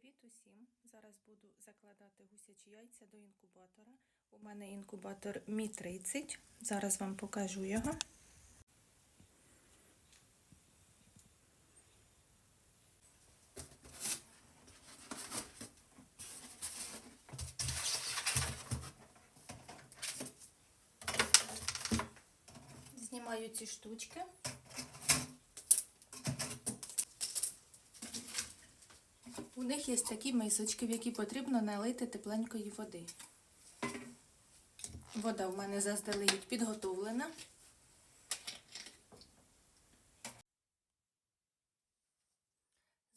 Привіт усім! Зараз буду закладати гусячі яйця до інкубатора. У мене інкубатор Мі 30. Зараз вам покажу його. Знімаю ці штучки. У них є такі мисочки, в які потрібно налити тепленької води. Вода в мене заздалегідь підготовлена.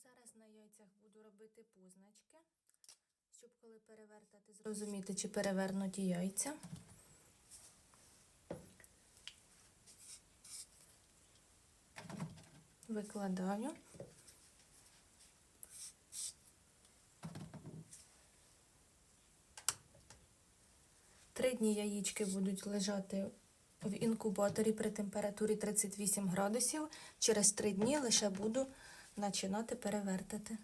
Зараз на яйцях буду робити позначки, щоб коли перевертати, зрозуміти, чи перевернуті яйця. Викладаю. Три дні яєчки будуть лежати в інкубаторі при температурі 38 градусів. Через три дні лише буду починати перевертати.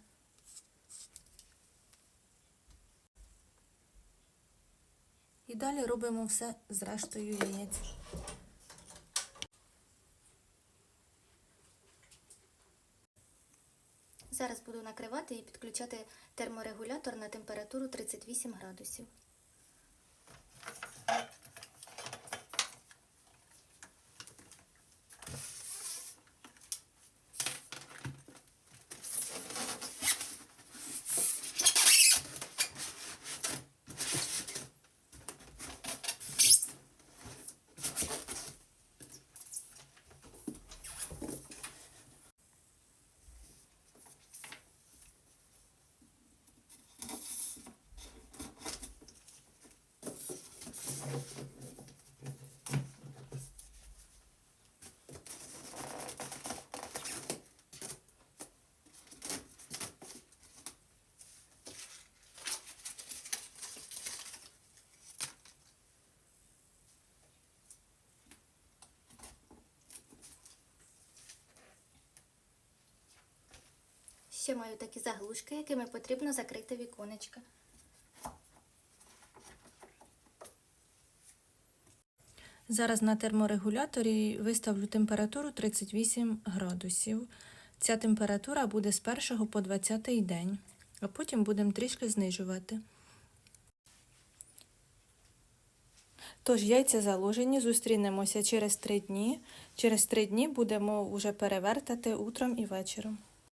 І далі робимо все з рештою яєць. Зараз буду накривати і підключати терморегулятор на температуру 38 градусів. Ще маю такі заглушки, якими потрібно закрити віконечка. Зараз на терморегуляторі виставлю температуру 38 градусів. Ця температура буде з 1 по 20 день, а потім будемо трішки знижувати. Тож, яйця заложені, зустрінемося через 3 дні. Через 3 дні будемо вже перевертати утром і вечором.